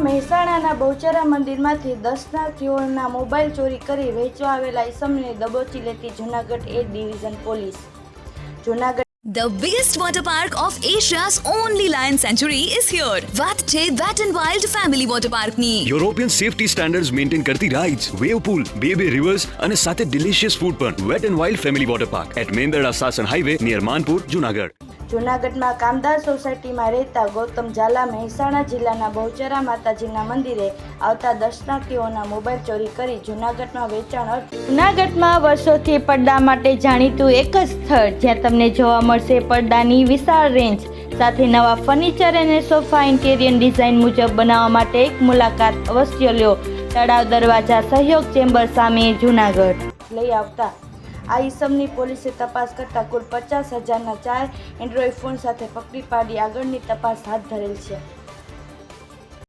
મહેસાણાના બહુચરા મંદિરમાંથી દર્શનાર્થીઓના મોબાઈલ ચોરી કરી વેચવા આવેલા ઇસમને દબોચી લેતી Junagadh A division police Junagadh The biggest water park of Asia's only lion sanctuary is here. વાત છે Wet and Wild Family Water Park ની. યુરોપિયન સેફટી સ્ટાન્ડર્ડ્સ મેન્ટેન કરતી રાઇડ્સ વેવ પૂલ બે બે રિવર્સ અને સાથે ડિલિશિયસ ફૂડ પણ wet and wild family Water Park at Mendarda Sasan highway near Manpur Junagadh જૂનાગઢમાં કામદાર સોસાયટીમાં રહેતા ગૌતમ ઝાલા મહેસાણા જિલ્લાના બહુચરા માતાજીના મંદિરે આવતા દર્શનાર્થીઓના મોબાઈલ ચોરી કરી જૂનાગઢમાં વેચાણ જૂનાગઢમાં વર્ષોથી પડદા માટે જાણીતું એક જ સ્થળ જ્યાં તમને જોવા મળશે પડદાની વિશાળ રેન્જ. સાથે નવા ફર્નિચર અને સોફા ઇન્ટેરિયર ડિઝાઇન મુજબ બનાવવા માટે એક મુલાકાત અવશ્ય લ્યો તળાવ દરવાજા સહયોગ ચેમ્બર સામે જૂનાગઢ. લઈ આવતા આ ઈસમની પોલીસે તપાસ કરતાં કુલ પચાસ હજારના ચાર એન્ડ્રોઈડ ફોન સાથે પકડી પાડી આગળની તપાસ હાથ ધરેલ છે.